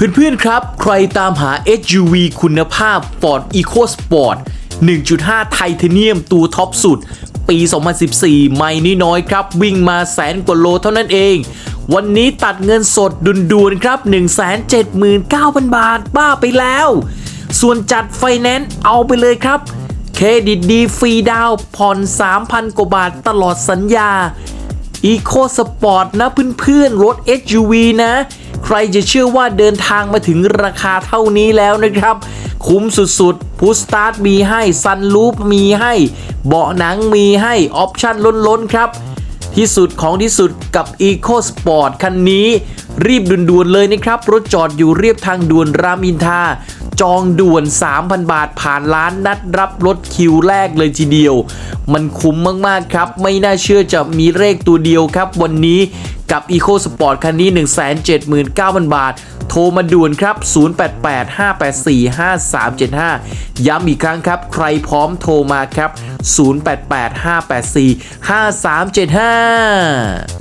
เพื่อนๆครับ ใครตามหา SUV คุณภาพ Ford EcoSport 1.5 ไทเทเนียมตัวท็อปสุด ปี 2014 ไม่น้อยครับ วิ่งมาแสนกว่าโลเท่านั้นเอง วันนี้ตัดเงินสดดุนๆครับ 179,000 บาท บ้าไปแล้ว ส่วนจัดไฟแนนซ์เอาไปเลยครับ เครดิตดีฟรีดาวผ่อน 3,000 กว่าบาทตลอดสัญญา Eco Sport นะเพื่อนๆรถ SUV นะ รจะเชื่อว่าเดินทางมาถึงราคาเท่านี้แล้วนะครับ คุ้มสุดๆพุชสตาร์ทมีให้ซันลูปมีให้ เบาะหนังมีให้ออปชั่นล้นๆครับ ที่สุดของที่สุดกับ Eco Sport คันนี้ รีบด่วนๆเลยนะครับ รถจอดอยู่เรียบทางด่วนรามอินทา จองด่วน 3,000 บาทผ่านร้านนัดรับรถคิวแรกเลยทีเดียว มันคุ้มมาก ๆ ครับ ไม่น่าเชื่อจะมีเลขตัวเดียวครับ วันนี้กับ Eco Sport คันนี้ 179,000 บาท โทรมาด่วนครับ 0885845375 ย้ำอีกครั้งครับ ใครพร้อมโทรมาครับ 0885845375